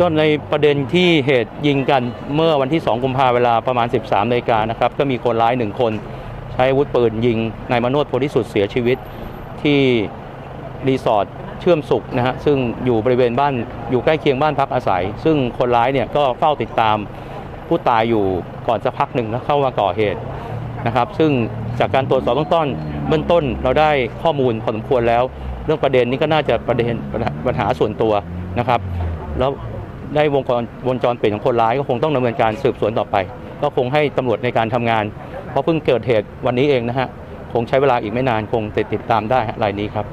ก็ในประเด็นที่เหตุยิงกันเมื่อวันที่ 2 กุมภาเวลาประมาณ 13นาฬิกานะครับก็มีคนร้ายหนึ่งคน ใช้อาวุธปืนยิงนายมโนดโพธิสุดเสียชีวิตที่รีสอร์ทเชื่อมสุขนะฮะซึ่งอยู่บริเวณบ้านอยู่ใกล้เคียงบ้านพักอาศัย ซึ่งคนร้ายเนี่ยก็เฝ้าติดตามผู้ตายอยู่ก่อนจะพักหนึ่งแล้วเข้ามาก่อเหตุนะครับ ซึ่งจากการตรวจสอบเบื้องต้นเบื้องต้นเราได้ข้อมูลพอสมควรแล้ว เรื่องประเด็นนี้ก็น่าจะประเด็นปัญหาส่วนตัวนะครับ แล้ว ได้วงจรวงจรปิดของคนร้ายก็คงต้องดำเนินการสืบสวนต่อไป ก็คงให้ตำรวจในการทำงาน เพราะเพิ่งเกิดเหตุวันนี้เองนะฮะ คงใช้เวลาอีกไม่นานคงติดติดตามได้รายนี้ครับ